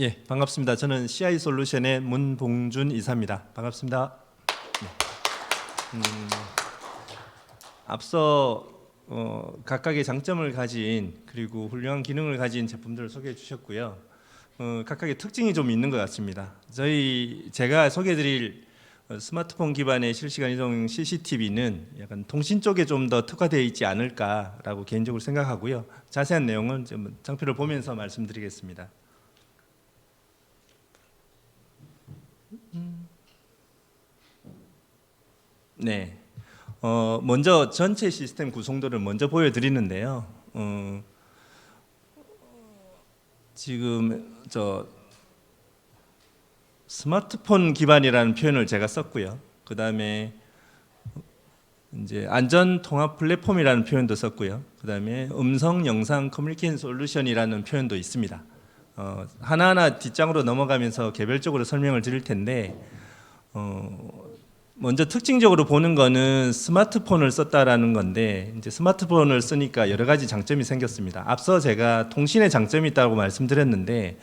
예, 반갑습니다. 저는 CI 솔루션의 문봉준 이사입니다. 반갑습니다. 네. 음, 앞서 어, 각각의 장점을 가진 그리고 훌륭한 기능을 가진 제품들을 소개해 주셨고요. 어, 각각의 특징이 좀 있는 것 같습니다. 저희 제가 소개해드릴 어, 스마트폰 기반의 실시간 이동 CCTV는 약간 통신 쪽에 좀 더 특화되어 있지 않을까라고 개인적으로 생각하고요. 자세한 내용은 좀 장표를 보면서 말씀드리겠습니다. 네. 어, 먼저 전체 시스템 구성도를 먼저 보여드리는데요. 어, 지금 저 스마트폰 기반이라는 표현을 제가 썼고요. 그 다음에 이제 안전 통합 플랫폼이라는 표현도 썼고요. 그 다음에 음성 영상 커뮤니케이션 솔루션이라는 표현도 있습니다. 어, 하나하나 뒷장으로 넘어가면서 개별적으로 설명을 드릴 텐데 어, 먼저 특징적으로 보는 거는 스마트폰을 썼다라는 건데 이제 스마트폰을 쓰니까 여러 가지 장점이 생겼습니다. 앞서 제가 통신의 장점이 있다고 말씀드렸는데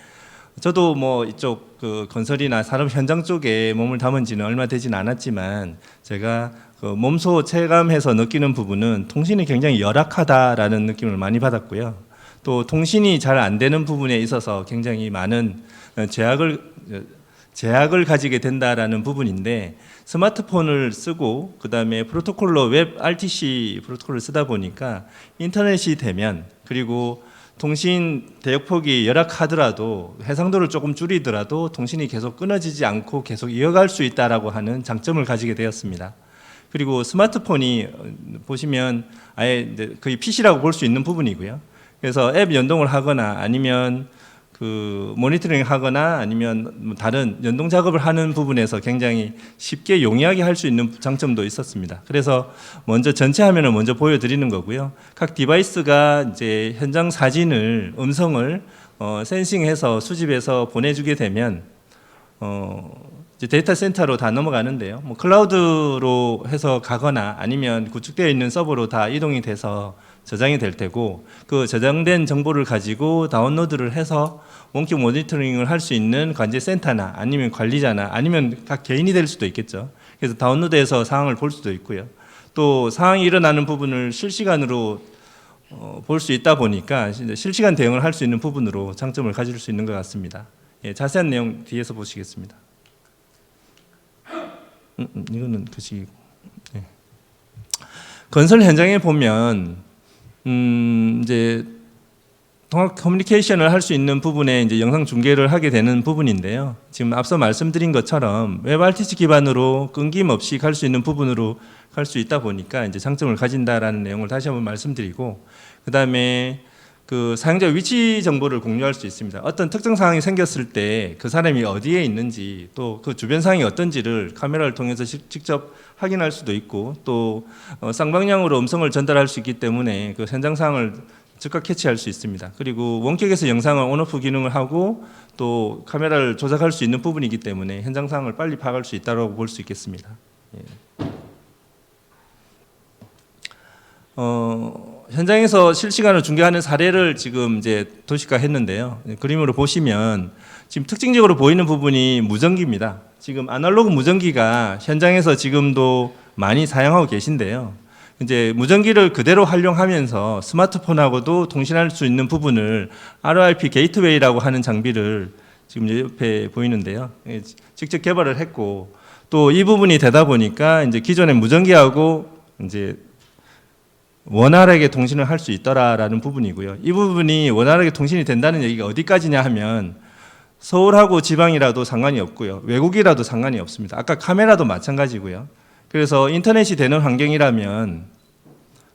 저도 뭐 이쪽 그 건설이나 산업 현장 쪽에 몸을 담은 지는 얼마 되진 않았지만 제가 그 몸소 체감해서 느끼는 부분은 통신이 굉장히 열악하다라는 느낌을 많이 받았고요. 또 통신이 잘 안 되는 부분에 있어서 굉장히 많은 어, 제약을 어, 제약을 가지게 된다라는 부분인데 스마트폰을 쓰고 그다음에 프로토콜로 웹 RTC 프로토콜을 쓰다 보니까 인터넷이 되면 그리고 통신 대역폭이 열악하더라도 해상도를 조금 줄이더라도 통신이 계속 끊어지지 않고 계속 이어갈 수 있다라고 하는 장점을 가지게 되었습니다. 그리고 스마트폰이 어, 보시면 아예 거의 PC라고 볼 수 있는 부분이고요. 그래서 앱 연동을 하거나 아니면 그 모니터링 하거나 아니면 뭐 다른 연동 작업을 하는 부분에서 굉장히 쉽게 용이하게 할 수 있는 장점도 있었습니다. 그래서 먼저 전체 화면을 먼저 보여드리는 거고요. 각 디바이스가 이제 현장 사진을 음성을 어, 센싱해서 수집해서 보내주게 되면 어, 데이터 센터로 다 넘어가는데요. 뭐 클라우드로 해서 가거나 아니면 구축되어 있는 서버로 다 이동이 돼서 저장이 될 테고 그 저장된 정보를 가지고 다운로드를 해서 원격 모니터링을 할 수 있는 관제 센터나 아니면 관리자나 아니면 각 개인이 될 수도 있겠죠. 그래서 다운로드해서 상황을 볼 수도 있고요. 또 상황이 일어나는 부분을 실시간으로 어, 볼 수 있다 보니까 실시간 대응을 할 수 있는 부분으로 장점을 가질 수 있는 것 같습니다. 예, 자세한 내용 뒤에서 보시겠습니다. 음, 음, 이거는 그시고 예. 건설 현장에 보면 음, 이제 통합 커뮤니케이션을 할 수 있는 부분에 이제 영상 중계를 하게 되는 부분인데요. 지금 앞서 말씀드린 것처럼 웹 RTC 기반으로 끊김없이 갈 수 있는 부분으로 갈 수 있다 보니까 이제 장점을 가진다라는 내용을 다시 한번 말씀드리고 그다음에 그 사용자 위치 정보를 공유할 수 있습니다. 어떤 특정 상황이 생겼을 때 그 사람이 어디에 있는지 또 그 주변 상황이 어떤지를 카메라를 통해서 시- 직접 확인할 수도 있고 또 어, 쌍방향으로 음성을 전달할 수 있기 때문에 그 현장 상황을 즉각 캐치할 수 있습니다. 그리고 원격에서 영상을 온오프 기능을 하고 또 카메라를 조작할 수 있는 부분이기 때문에 현장 상황을 빨리 파악할 수 있다고 볼 수 있겠습니다. 예. 어, 현장에서 실시간으로 중계하는 사례를 지금 이제 도시화 했는데요. 예, 그림으로 보시면 지금 특징적으로 보이는 부분이 무전기입니다. 지금 아날로그 무전기가 현장에서 지금도 많이 사용하고 계신데요. 이제 무전기를 그대로 활용하면서 스마트폰하고도 통신할 수 있는 부분을 RRP 게이트웨이라고 하는 장비를 지금 옆에 보이는데요. 예, 직접 개발을 했고 또 이 부분이 되다 보니까 이제 기존의 무전기하고 이제 원활하게 통신을 할 수 있더라라는 부분이고요. 이 부분이 원활하게 통신이 된다는 얘기가 어디까지냐 하면 서울하고 지방이라도 상관이 없고요. 외국이라도 상관이 없습니다. 아까 카메라도 마찬가지고요. 그래서 인터넷이 되는 환경이라면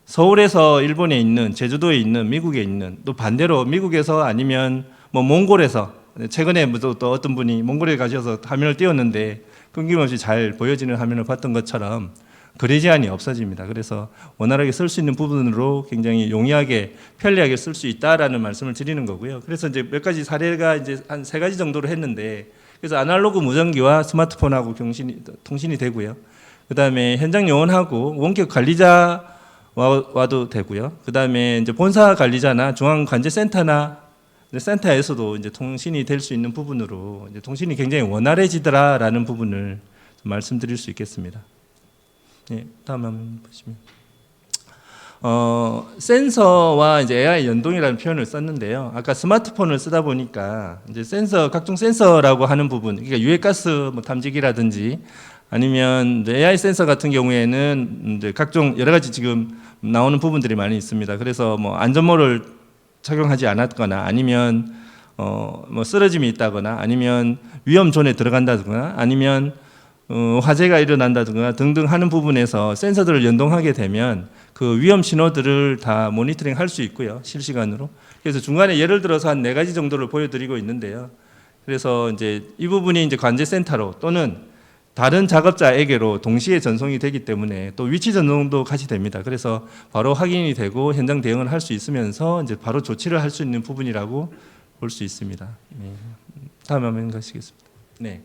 서울에서 일본에 있는 제주도에 있는 미국에 있는 또 반대로 미국에서 아니면 뭐 몽골에서 최근에 뭐또 어떤 분이 몽골에 가셔서 화면을 띄웠는데 끊김없이 잘 보여지는 화면을 봤던 것처럼 거래 제한이 없어집니다. 그래서 원활하게 쓸 수 있는 부분으로 굉장히 용이하게 편리하게 쓸 수 있다라는 말씀을 드리는 거고요. 그래서 이제 몇 가지 사례가 이제 한 세 가지 정도로 했는데 그래서 아날로그 무전기와 스마트폰하고 경신이 통신이 되고요. 그다음에 현장 요원하고 원격 관리자 와도 되고요. 그다음에 이제 본사 관리자나 중앙 관제 센터나 이제 센터에서도 이제 통신이 될 수 있는 부분으로 이제 통신이 굉장히 원활해지더라라는 부분을 좀 말씀드릴 수 있겠습니다. 예, 다음 한번 보시면. 어, 센서와 이제 AI 연동이라는 표현을 썼는데요. 아까 스마트폰을 쓰다 보니까 이제 센서 각종 센서라고 하는 부분, 그러니까 유해가스 뭐 탐지기라든지 아니면 AI 센서 같은 경우에는 이제 각종 여러 가지 지금 나오는 부분들이 많이 있습니다. 그래서 뭐 안전모를 착용하지 않았거나 아니면 어 뭐 쓰러짐이 있다거나 아니면 위험 존에 들어간다거나 아니면 어, 화재가 일어난다든가 등등 하는 부분에서 센서들을 연동하게 되면 그 위험 신호들을 다 모니터링 할 수 있고요. 실시간으로. 그래서 중간에 예를 들어서 한 네 가지 정도를 보여드리고 있는데요. 그래서 이제 이 부분이 이제 관제 센터로 또는 다른 작업자에게로 동시에 전송이 되기 때문에 또 위치 전송도 같이 됩니다. 그래서 바로 확인이 되고 현장 대응을 할 수 있으면서 이제 바로 조치를 할 수 있는 부분이라고 볼 수 있습니다. 네. 다음 화면 가시겠습니다. 네.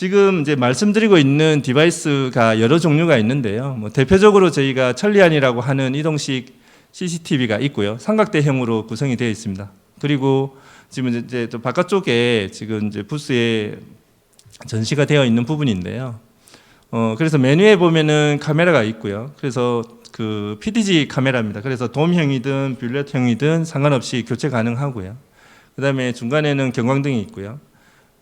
지금 이제 말씀드리고 있는 디바이스가 여러 종류가 있는데요. 뭐 대표적으로 저희가 천리안이라고 하는 이동식 CCTV가 있고요. 삼각대형으로 구성이 되어 있습니다. 그리고 지금 이제 또 바깥쪽에 지금 이제 부스에 전시가 되어 있는 부분인데요. 어, 그래서 메뉴에 보면은 카메라가 있고요. 그래서 그 PDG 카메라입니다. 그래서 돔형이든 뷰렛형이든 상관없이 교체 가능하고요. 그 다음에 중간에는 경광등이 있고요.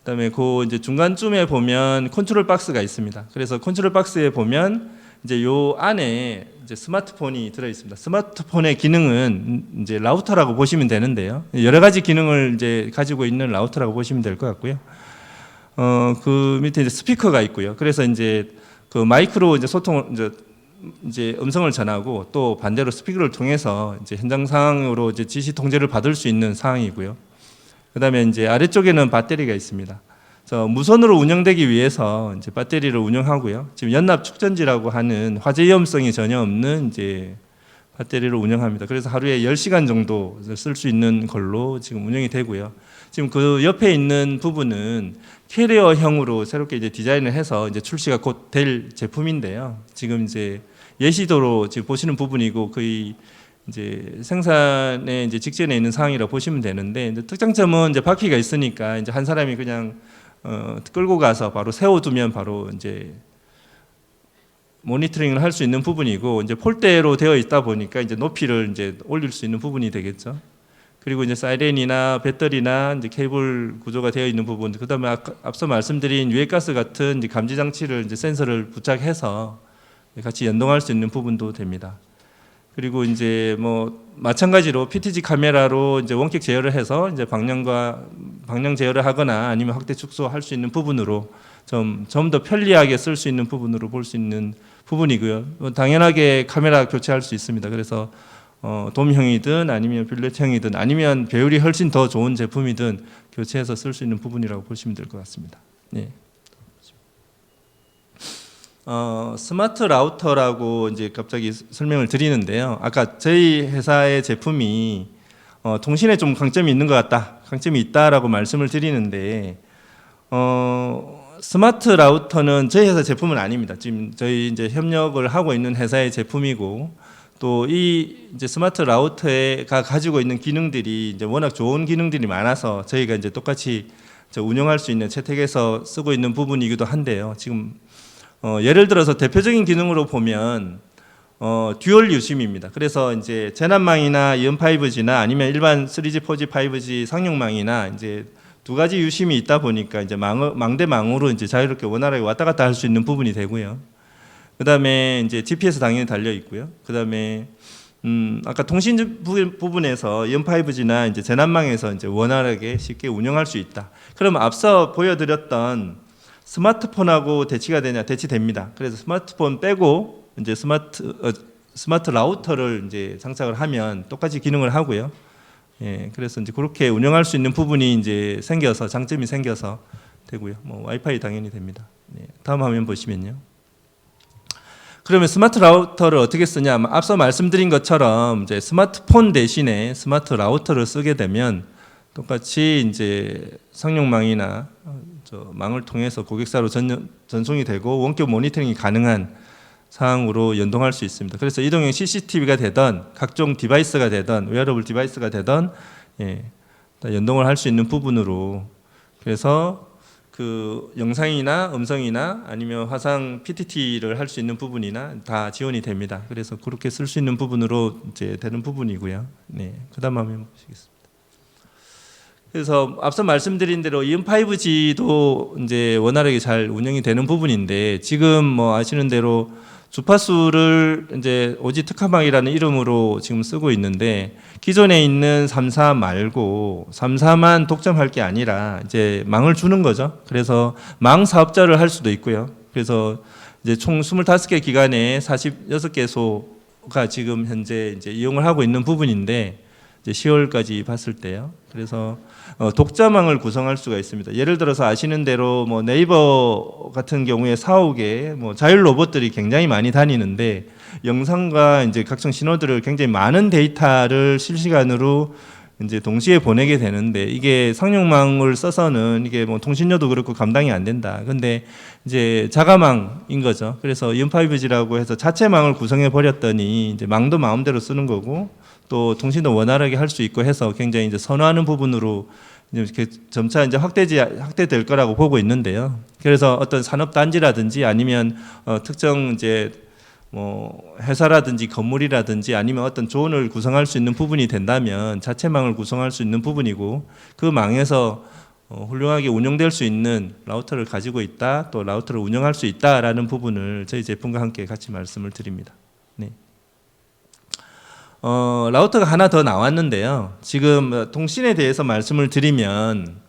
그다음에 그 이제 중간쯤에 보면 컨트롤 박스가 있습니다. 그래서 컨트롤 박스에 보면 이제 요 안에 이제 스마트폰이 들어 있습니다. 스마트폰의 기능은 이제 라우터라고 보시면 되는데요. 여러 가지 기능을 이제 가지고 있는 라우터라고 보시면 될 것 같고요. 어, 그 밑에 이제 스피커가 있고요. 그래서 이제 그 마이크로 이제 소통을 이제 이제 음성을 전하고 또 반대로 스피커를 통해서 이제 현장 상황으로 이제 지시 통제를 받을 수 있는 상황이고요. 그다음에 이제 아래쪽에는 배터리가 있습니다. 그래서 무선으로 운영되기 위해서 이제 배터리를 운영하고요. 지금 연납 축전지라고 하는 화재 위험성이 전혀 없는 이제 배터리를 운영합니다. 그래서 하루에 10시간 정도 쓸 수 있는 걸로 지금 운영이 되고요. 지금 그 옆에 있는 부분은 캐리어형으로 새롭게 이제 디자인을 해서 이제 출시가 곧 될 제품인데요. 지금 이제 예시도로 지금 보시는 부분이고 거의 이제 생산에 이제 직전에 있는 상황이라 고 보시면 되는데 이제 특장점은 이제 바퀴가 있으니까 이제 한 사람이 그냥 어, 끌고 가서 바로 세워두면 바로 이제 모니터링을 할 수 있는 부분이고 이제 폴대로 되어 있다 보니까 이제 높이를 이제 올릴 수 있는 부분이 되겠죠. 그리고 이제 사이렌이나 배터리나 이제 케이블 구조가 되어 있는 부분, 그다음에 앞서 말씀드린 유해가스 같은 이제 감지 장치를 이제 센서를 부착해서 같이 연동할 수 있는 부분도 됩니다. 그리고 이제 뭐 마찬가지로 PTG 카메라로 이제 원격 제어를 해서 이제 방향과 방향 제어를 하거나 아니면 확대 축소할 수 있는 부분으로 좀 좀 더 편리하게 쓸 수 있는 부분으로 볼 수 있는 부분이고요. 뭐 당연하게 카메라 교체할 수 있습니다. 그래서 어, 돔형이든 아니면 빌렛형이든 아니면 배율이 훨씬 더 좋은 제품이든 교체해서 쓸 수 있는 부분이라고 보시면 될 것 같습니다. 네. 어, 스마트 라우터라고 이제 갑자기 설명을 드리는데요. 아까 저희 회사의 제품이 어, 통신에 좀 강점이 있는 것 같다, 강점이 있다라고 말씀을 드리는데 어, 스마트 라우터는 저희 회사 제품은 아닙니다. 지금 저희 이제 협력을 하고 있는 회사의 제품이고 또 이 이제 스마트 라우터가 가지고 있는 기능들이 이제 워낙 좋은 기능들이 많아서 저희가 이제 똑같이 저 운영할 수 있는 채택에서 쓰고 있는 부분이기도 한데요. 지금 어, 예를 들어서 대표적인 기능으로 보면 어, 듀얼 유심입니다. 그래서 이제 재난망이나 이온 5G나 아니면 일반 3G, 4G, 5G 상용망이나 이제 두 가지 유심이 있다 보니까 이제 망, 망대 망으로 이제 자유롭게 원활하게 왔다 갔다 할 수 있는 부분이 되고요. 그다음에 이제 GPS 당연히 달려 있고요. 그다음에 음, 아까 통신 부- 부분에서 이온 5G나 이제 재난망에서 이제 원활하게 쉽게 운영할 수 있다. 그러면 앞서 보여드렸던 스마트폰하고 대치가 되냐 대치됩니다. 그래서 스마트폰 빼고 이제 스마트 어, 스마트 라우터를 이제 장착을 하면 똑같이 기능을 하고요. 예, 그래서 이제 그렇게 운영할 수 있는 부분이 이제 생겨서 장점이 생겨서 되고요. 뭐 와이파이 당연히 됩니다. 네, 다음 화면 보시면요. 그러면 스마트 라우터를 어떻게 쓰냐? 앞서 말씀드린 것처럼 이제 스마트폰 대신에 스마트 라우터를 쓰게 되면 똑같이 이제 상용망이나 망을 통해서 고객사로 전, 전송이 되고 원격 모니터링이 가능한 사항으로 연동할 수 있습니다. 그래서 이동형 CCTV가 되던 각종 디바이스가 되던 웨어러블 디바이스가 되던 예, 다 연동을 할 수 있는 부분으로 그래서 그 영상이나 음성이나 아니면 화상 PTT를 할 수 있는 부분이나 다 지원이 됩니다. 그래서 그렇게 쓸 수 있는 부분으로 이제 되는 부분이고요. 네, 그다음 한번 보시겠습니다. 그래서 앞서 말씀드린 대로 이음 5G도 이제 원활하게 잘 운영이 되는 부분인데 지금 뭐 아시는 대로 주파수를 이제 오지 특화망이라는 이름으로 지금 쓰고 있는데 기존에 있는 3사 말고 3사만 독점할 게 아니라 이제 망을 주는 거죠. 그래서 망 사업자를 할 수도 있고요. 그래서 이제 총 25개 기관에 46개소가 지금 현재 이제 이용을 하고 있는 부분인데 이제 10월까지 봤을 때요. 그래서 어, 독자망을 구성할 수가 있습니다. 예를 들어서 아시는 대로 뭐 네이버 같은 경우에 사옥에 뭐 자율 로봇들이 굉장히 많이 다니는데 영상과 이제 각종 신호들을 굉장히 많은 데이터를 실시간으로 이제 동시에 보내게 되는데 이게 상용망을 써서는 이게 뭐 통신료도 그렇고 감당이 안 된다. 근데 이제 자가망인 거죠. 그래서 이음5G라고 해서 자체 망을 구성해 버렸더니 이제 망도 마음대로 쓰는 거고 또 통신도 원활하게 할 수 있고 해서 굉장히 이제 선호하는 부분으로 이제 이렇게 점차 이제 확대지 확대될 거라고 보고 있는데요. 그래서 어떤 산업 단지라든지 아니면 어, 특정 이제 뭐 회사라든지 건물이라든지 아니면 어떤 조언을 구성할 수 있는 부분이 된다면 자체망을 구성할 수 있는 부분이고 그 망에서 어, 훌륭하게 운영될 수 있는 라우터를 가지고 있다 또 라우터를 운영할 수 있다라는 부분을 저희 제품과 함께 같이 말씀을 드립니다. 네. 어, 라우터가 하나 더 나왔는데요. 지금 통신에 대해서 말씀을 드리면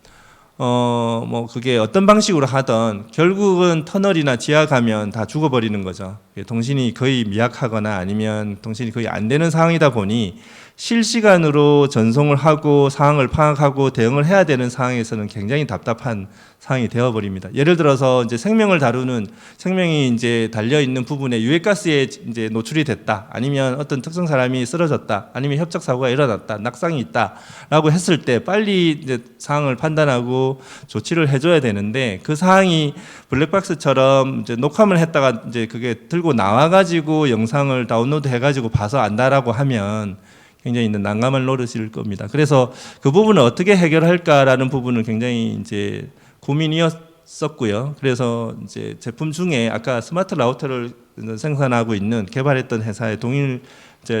어, 뭐 그게 어떤 방식으로 하던 결국은 터널이나 지하 가면 다 죽어버리는 거죠. 통신이 거의 미약하거나 아니면 통신이 거의 안 되는 상황이다 보니 실시간으로 전송을 하고 상황을 파악하고 대응을 해야 되는 상황에서는 굉장히 답답한 상황이 되어버립니다. 예를 들어서 이제 생명을 다루는 생명이 이제 달려 있는 부분에 유해가스에 이제 노출이 됐다, 아니면 어떤 특정 사람이 쓰러졌다, 아니면 협착 사고가 일어났다, 낙상이 있다라고 했을 때 빨리 이제 상황을 판단하고 조치를 해줘야 되는데 그 상황이 블랙박스처럼 이제 녹화만 했다가 이제 그게 들고 나와가지고 영상을 다운로드 해가지고 봐서 안다라고 하면 굉장히 있는 난감한 노릇일 겁니다. 그래서 그 부분을 어떻게 해결할까라는 부분은 굉장히 이제 고민이었었고요. 그래서 이제 제품 중에 아까 스마트 라우터를 생산하고 있는 개발했던 회사의 동일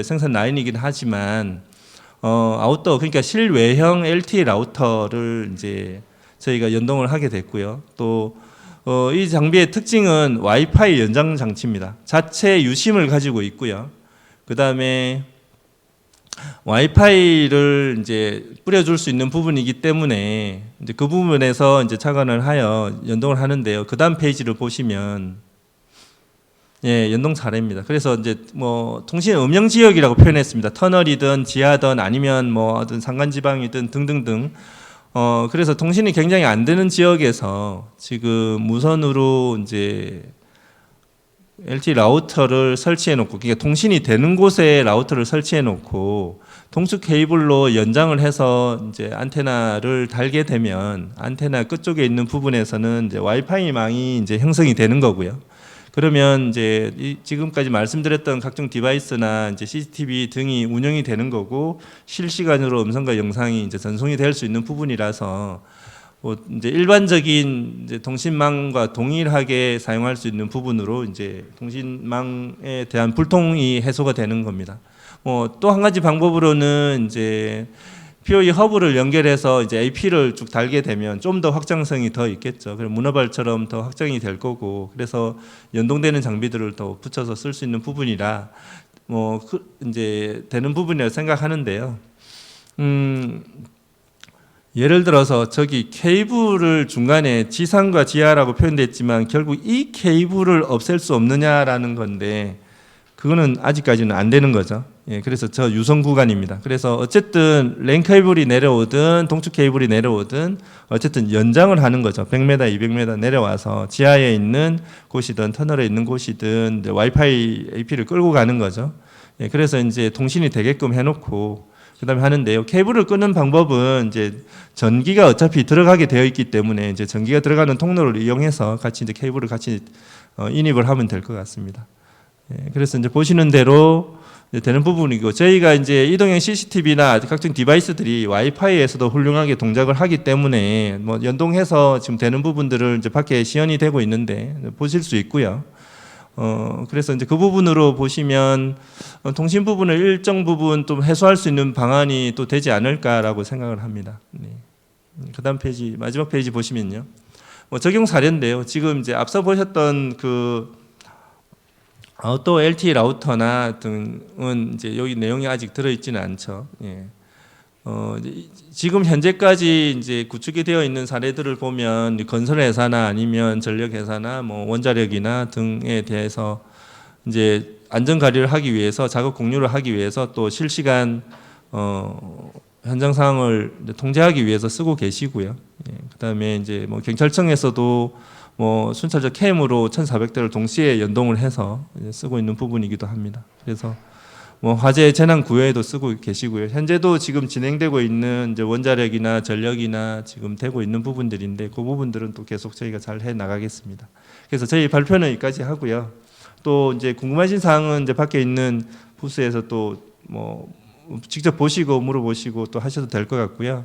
생산 라인이긴 하지만 어 아웃도어 그러니까 실외형 LTE 라우터를 이제 저희가 연동을 하게 됐고요. 또 어, 이 장비의 특징은 와이파이 연장 장치입니다. 자체 유심을 가지고 있고요. 그 다음에 와이파이를 이제 뿌려줄 수 있는 부분이기 때문에 이제 그 부분에서 이제 착안을 하여 연동을 하는데요. 그 다음 페이지를 보시면 예, 연동 사례입니다. 그래서 이제 뭐 통신 음영 지역이라고 표현했습니다. 터널이든 지하든 아니면 뭐 어떤 산간 지방이든 등등등. 어, 그래서 통신이 굉장히 안 되는 지역에서 지금 무선으로 이제 LTE 라우터를 설치해 놓고 그러니까 통신이 되는 곳에 라우터를 설치해 놓고 동축 케이블로 연장을 해서 이제 안테나를 달게 되면 안테나 끝쪽에 있는 부분에서는 이제 와이파이 망이 이제 형성이 되는 거고요. 그러면 이제 이 지금까지 말씀드렸던 각종 디바이스나 이제 CCTV 등이 운영이 되는 거고 실시간으로 음성과 영상이 이제 전송이 될 수 있는 부분이라서 뭐 이제 일반적인 이제 통신망과 동일하게 사용할 수 있는 부분으로 이제 통신망에 대한 불통이 해소가 되는 겁니다. 뭐 또 한 가지 방법으로는 이제 POE 허브를 연결해서 이제 AP를 쭉 달게 되면 좀 더 확장성이 더 있겠죠. 그럼 문어발처럼 더 확장이 될 거고 그래서 연동되는 장비들을 더 붙여서 쓸 수 있는 부분이라 뭐 그 이제 되는 부분이라고 생각하는데요. 음 예를 들어서 저기 케이블을 중간에 지상과 지하라고 표현됐지만 결국 이 케이블을 없앨 수 없느냐라는 건데 그거는 아직까지는 안 되는 거죠. 예, 그래서 저 유성 구간입니다. 그래서 어쨌든 랜 케이블이 내려오든 동축 케이블이 내려오든 어쨌든 연장을 하는 거죠. 100m, 200m 내려와서 지하에 있는 곳이든 터널에 있는 곳이든 와이파이 AP를 끌고 가는 거죠. 예, 그래서 이제 통신이 되게끔 해놓고 그다음에 하는데요. 케이블을 끄는 방법은 이제 전기가 어차피 들어가게 되어 있기 때문에 이제 전기가 들어가는 통로를 이용해서 같이 이제 케이블을 같이 어, 인입을 하면 될 것 같습니다. 예, 그래서 이제 보시는 대로 이제 되는 부분이고 저희가 이제 이동형 CCTV나 각종 디바이스들이 와이파이에서도 훌륭하게 동작을 하기 때문에 뭐 연동해서 지금 되는 부분들을 이제 밖에 시연이 되고 있는데 보실 수 있고요. 어 그래서 이제 그 부분으로 보시면 어, 통신 부분을 일정 부분 좀 해소할 수 있는 방안이 또 되지 않을까라고 생각을 합니다. 네. 음, 그다음 페이지 마지막 페이지 보시면요. 뭐 적용 사례인데요. 지금 이제 앞서 보셨던 그 어, 또 LTE 라우터나 등은 이제 여기 내용이 아직 들어 있지는 않죠. 예. 어, 지금 현재까지 이제 구축이 되어 있는 사례들을 보면 이 건설 회사나 아니면 전력 회사나 뭐 원자력이나 등에 대해서 이제 안전 관리를 하기 위해서 작업 공유를 하기 위해서 또 실시간 어, 현장 상황을 통제하기 위해서 쓰고 계시고요. 예, 그다음에 이제 뭐 경찰청에서도 뭐 순찰적 캠으로 1,400대를 동시에 연동을 해서 쓰고 있는 부분이기도 합니다. 그래서 뭐 화재 재난 구호에도 쓰고 계시고요. 현재도 지금 진행되고 있는 이제 원자력이나 전력이나 지금 되고 있는 부분들인데 그 부분들은 또 계속 저희가 잘 해 나가겠습니다. 그래서 저희 발표는 여기까지 하고요. 또 이제 궁금하신 사항은 이제 밖에 있는 부스에서 또 뭐 직접 보시고 물어보시고 또 하셔도 될 것 같고요.